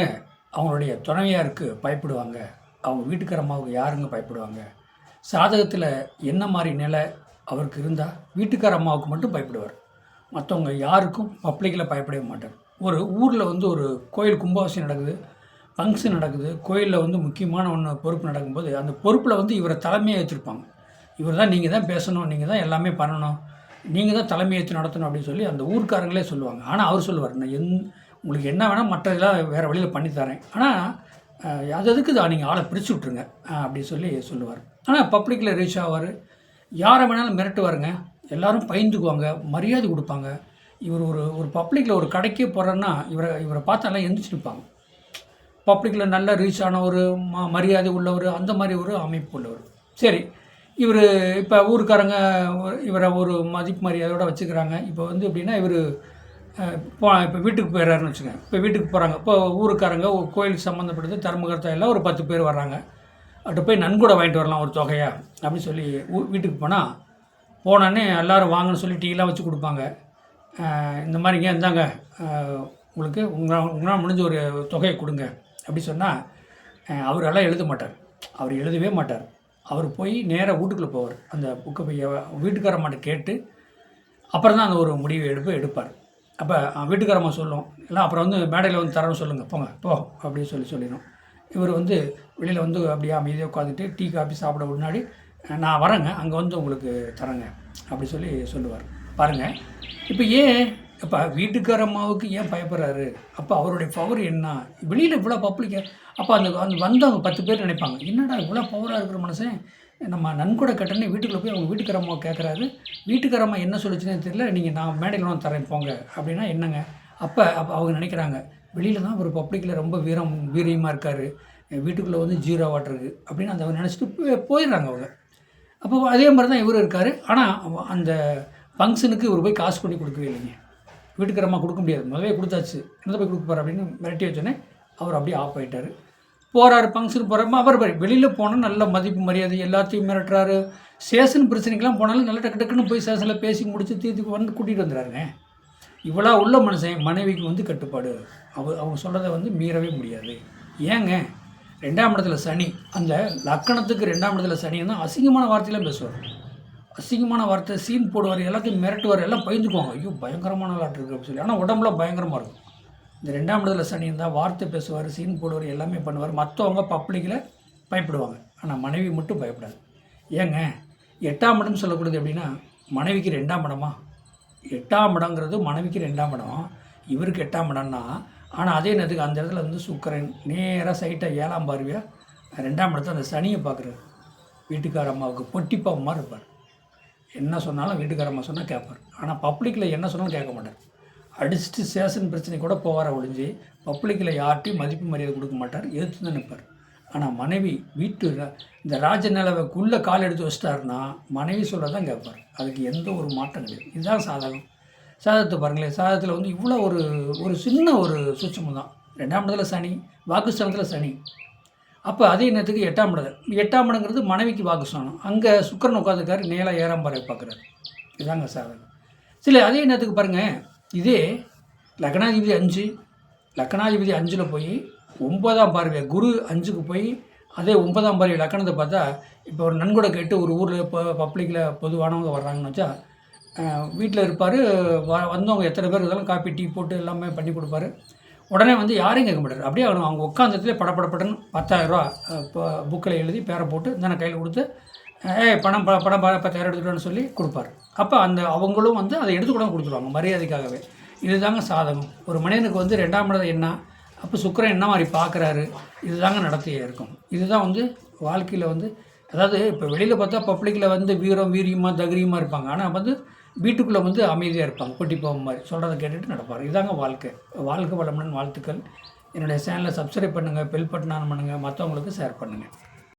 அவங்களுடைய துணைவியாருக்கு பயப்படுவாங்க. அவங்க வீட்டுக்கார அம்மாவுக்கு யாருங்க பயப்படுவாங்க? சாதகத்தில் என்ன மாதிரி நிலை அவருக்கு இருந்தால் வீட்டுக்கார அம்மாவுக்கு மட்டும் பயப்படுவார். மற்றவங்க யாருக்கும் பப்ளிக்கில் பயப்படவே மாட்டார். ஒரு ஊரில் வந்து ஒரு கோயில் கும்பாபிஷேகம் நடக்குது ஃபங்க்ஷன் நடக்குது கோயிலில் வந்து முக்கியமான ஒன்று பொறுப்பு நடக்கும்போது அந்த பொறுப்பில் வந்து இவரை தலைமையாக வச்சுருப்பாங்க இவர் தான் நீங்கள் தான் பேசணும் நீங்கள் தான் எல்லாமே பண்ணணும் நீங்கள் தான் தலைமை ஏற்று நடத்தணும் அப்படின்னு சொல்லி அந்த ஊர்க்காரங்களே சொல்லுவாங்க. ஆனால் அவர் சொல்லுவார் நான் எந் உங்களுக்கு என்ன வேணால் மற்றதெல்லாம் வேறு வழியில் பண்ணித்தரேன் ஆனால் அது எதுக்கு தான் நீங்கள் ஆளை பிரித்து விட்ருங்க அப்படி சொல்லி சொல்லுவார். ஆனால் பப்ளிக்கில் ரீச் ஆவார். யாரை வேணாலும் மிரட்டுவாருங்க. எல்லாரும் பயந்துக்குவாங்க மரியாதை கொடுப்பாங்க. இவர் ஒரு ஒரு பப்ளிக்கில் ஒரு கடைக்கே போகிறேன்னா இவரை இவரை பார்த்தாலாம் எந்திரிச்சு நிற்பாங்க பப்ளிக்கில் நல்ல ரீச் ஆன ஒரு ம மரியாதை உள்ளவர் அந்த மாதிரி ஒரு அமைப்பு உள்ளவர். சரி இவர் இப்போ ஊருக்காரங்க ஒரு- இவரை ஒரு மதிப்பு மரியாதையோடு வச்சுக்கிறாங்க. இப்போ வந்து எப்படின்னா இவர் இப்போ இப்போ வீட்டுக்கு போயிடறாருன்னு வச்சுக்கோங்க. இப்போ வீட்டுக்கு போகிறாங்க இப்போ ஊருக்காரங்க ஒரு கோயிலுக்கு சம்மந்தப்பட்டது தர்மகர்த்தா எல்லாம் ஒரு பத்து பேர் வர்றாங்க. அவர்கிட்ட போய் நன்கூட வாங்கிட்டு வரலாம் ஒரு தொகையா அப்படின்னு சொல்லி ஊ- வீட்டுக்கு போனால் போனோடனே எல்லோரும் வாங்கன்னு சொல்லி டீலாம் வச்சு கொடுப்பாங்க. இந்த மாதிரிங்க இந்தாங்க. உங்களுக்கு உங்களால் உங்களால் முடிஞ்ச ஒரு தொகையை கொடுங்க. அப்படி சொன்னால் அவரெல்லாம் எழுத மாட்டார். அவர் எழுதவே மாட்டார். அவர் போய் நேராக வீட்டுக்குள்ளே போவார். அந்த புக்கை போய் வீட்டுக்காரம்மாட்ட கேட்டு அப்புறம் தான் அந்த ஒரு முடிவை எடுப்பு எடுப்பார். அப்போ வீட்டுக்காரம்மா சொல்லும். இல்லை அப்புறம் வந்து மேடையில் வந்து தரணும் சொல்லுங்கள் போங்க போ அப்படின்னு சொல்லி சொல்லிடும். இவர் வந்து வெளியில் வந்து அப்படியே அமைதியாக உட்காந்துட்டு டீ காஃபி சாப்பிட முன்னாடி நான் வரேங்க. அங்கே வந்து உங்களுக்கு தரேங்க. அப்படி சொல்லி சொல்லுவார். பாருங்கள் இப்போ ஏன் இப்போ வீட்டுக்கார அம்மாவுக்கு ஏன் பயப்படுறாரு? அப்போ அவருடைய பவர் என்ன? வெளியில் இவ்வளோ பப்ளிக்க அப்போ அந்த அந்த வந்தவங்க பத்து பேர் நினைப்பாங்க. என்னடா இவ்வளோ பவராக இருக்கிற மனுஷன்? நம்ம நன்கொடை கட்டணே வீட்டுக்குள்ளே போய் அவங்க வீட்டுக்காரம்மா கேட்குறாரு வீட்டுக்காரம்மா என்ன சொல்லிச்சுன்னு தெரியல நீங்கள் நான் மேடையில் ஒன்று தரேன் போங்க. அப்படின்னா என்னங்க? அப்போ அப்போ அவங்க நினைக்கிறாங்க வெளியில் தான் ஒரு பப்ளிக்கில் ரொம்ப வீரம் வீரியமாக இருக்கார். வீட்டுக்குள்ளே வந்து ஜீரோ வாட்டர் இருக்குது அப்படின்னு அந்த நினச்சிட்டு போயிடுறாங்க அவங்க. அப்போ அதே மாதிரி தான் இவரும் இருக்கார். ஆனால் அந்த ஃபங்க்ஷனுக்கு இவர் போய் காசு பண்ணி கொடுக்கவே இல்லைங்க. வீட்டுக்காரம்மா கொடுக்க முடியாது. முதவே கொடுத்தாச்சு. என்ன போய் கொடுக்க அப்படின்னு மிரட்டி வச்சோன்னே அவர் அப்படியே ஆஃப் ஆகிட்டார் போகிறாரு ஃபங்க்ஷன் போகிறப்ப அவர் வெளியில் போனால் நல்ல மதிப்பு மரியாதை எல்லாத்தையும் மிரட்டுறாரு. ஸ்டேஷன் பிரச்சனைக்கெல்லாம் போனாலும் நல்லா டக்கு டக்குன்னு போய் ஸ்டேஷனில் பேசி முடிச்சு தீர்த்து வந்து கூட்டிகிட்டு வந்துடுறாருங்க இவ்வளோ உள்ள மனுஷன் மனைவிக்கு வந்து கட்டுப்பாடு. அவ அவங்க சொல்கிறத வந்து மீறவே முடியாது. ஏங்க ரெண்டாம் இடத்துல சனி அந்த லக்கணத்துக்கு ரெண்டாம் இடத்துல சனி தான் அசிங்கமான வார்த்தையெல்லாம் பேசுவார். அசிங்கமான வார்த்தை சீன் போடுவார் எல்லாத்தையும் மிரட்டுவார் எல்லாம் பயந்துக்குவாங்க. ஐயோ பயங்கரமான விளாட்டு இருக்கு அப்படின்னு சொல்லி. ஆனால் உடம்புல பயங்கரமாக இருக்கும். இந்த ரெண்டாம் இடத்துல சனி இருந்தால் வார்த்தை பேசுவார் சீன் போடுவார் எல்லாமே பண்ணுவார். மற்றவங்க பப்ளிக்கில் பயப்படுவாங்க. ஆனால் மனைவி மட்டும் பயப்படாது. ஏங்க எட்டாம் இடம் சொல்லக்கூடியது எப்படின்னா மனைவிக்கு ரெண்டாம் இடமா? எட்டாம் இடங்கிறது மனைவிக்கு ரெண்டாம் இடம். இவருக்கு எட்டாம் இடம்னா ஆனால் அதே நேரத்துக்கு அந்த இடத்துல வந்து சுக்கரன் நேராக சைட்டாக ஏழாம் பார்வையாக ரெண்டாம் இடத்துல அந்த சனியை பார்க்குறாரு. வீட்டுக்கார அம்மாவுக்கு பொட்டிப்பாவு மாதிரி இருப்பார். என்ன சொன்னாலும் வீட்டுக்கார அம்மா சொன்னால் கேட்பார் ஆனால் பப்ளிக்கில் என்ன சொன்னாலும் கேட்க மாட்டார். அடிச்சுட்டு சேஷன் பிரச்சனை கூட போவார ஒழிஞ்சு பப்ளிக்கில் யார்ட்டையும் மதிப்பு மரியாதை கொடுக்க மாட்டார் எதிர்த்து தான் நிற்பார். ஆனால் மனைவி வீட்டு இந்த ராஜ நிலவுக்குள்ளே கால் எடுத்து வச்சிட்டாருன்னா மனைவி சொல்ல தான் கேட்பார். அதுக்கு எந்த ஒரு மாற்றம் கிடையாது. இதுதான் சாதகம். சாதகத்தை பாருங்களேன். சாதகத்தில் வந்து இவ்வளோ ஒரு ஒரு சின்ன ஒரு சூட்சமம் தான். ரெண்டாம் இடத்துல சனி வாக்குஸ்தானத்தில் சனி. அப்போ அதே நேரத்துக்கு எட்டாம் இடம். எட்டாம் இடங்கிறது மனைவிக்கு வாக்குஸ்தானம் அங்கே சுக்கரன் உட்காந்துருக்காரு நேராக ஏறாம் பாறை பார்க்குறாரு. இதுதாங்க சாதகம். சில அதே நேரத்துக்கு பாருங்கள் இதே லக்னாதிபதி அஞ்சு லக்னாதிபதி அஞ்சில் போய் ஒன்பதாம் பார்வை குரு அஞ்சுக்கு போய் அதே ஒன்பதாம் பார்வை லக்கணத்தை பார்த்தா இப்போ ஒரு நன்கொடை கேட்டு ஒரு ஊரில் இப்போ பப்ளிக்கில் பொதுவானவங்க வர்றாங்கன்னு வச்சா வீட்டில் இருப்பார் வ வந்தவங்க எத்தனை பேர் இருந்தாலும் காப்பி டீ போட்டு எல்லாமே பண்ணி கொடுப்பாரு. உடனே வந்து யாரையும் கேட்க மாட்டார். அப்படியே அவங்க அவங்க உட்காந்ததுலேயே படப்படப்படன்னு பத்தாயிரரூவா இப்போ புக்கில் எழுதி பேரை போட்டு தானே கையில் கொடுத்து ஏய் பணம் ப- பணம் பத்தாயிரம் எடுத்துக்கிட்டோன்னு சொல்லி கொடுப்பாரு. அப்போ அந்த அவங்களும் வந்து அதை எடுத்து கூட கொடுத்துருவாங்க மரியாதைக்காகவே. இதுதாங்க சாதகம். ஒரு மனிதனுக்கு வந்து ரெண்டாம் இடம் என்ன? அப்போ சுக்கரன் என்ன மாதிரி பார்க்குறாரு இதுதாங்க நடத்தியே இருக்கும். இதுதான் வந்து வாழ்க்கையில் வந்து அதாவது இப்போ வெளியில் பார்த்தா பப்ளிக்கில் வந்து வீரம் வீரியமாக தகிரியமாக இருப்பாங்க. ஆனால் வந்து வீட்டுக்குள்ளே வந்து அமைதியாக இருப்பாங்க குட்டி போகும் மாதிரி. சொல்கிறத கேட்டுட்டு நடப்பார். இதாங்க வாழ்க்கை. வாழ்க்கை வளமுடன் வாழ்த்துக்கள். என்னுடைய சேனலை சப்ஸ்கிரைப் பண்ணுங்கள் பெல் பட்டன் ஆன் பண்ணுங்கள் மற்றவங்களுக்கு ஷேர் பண்ணுங்கள்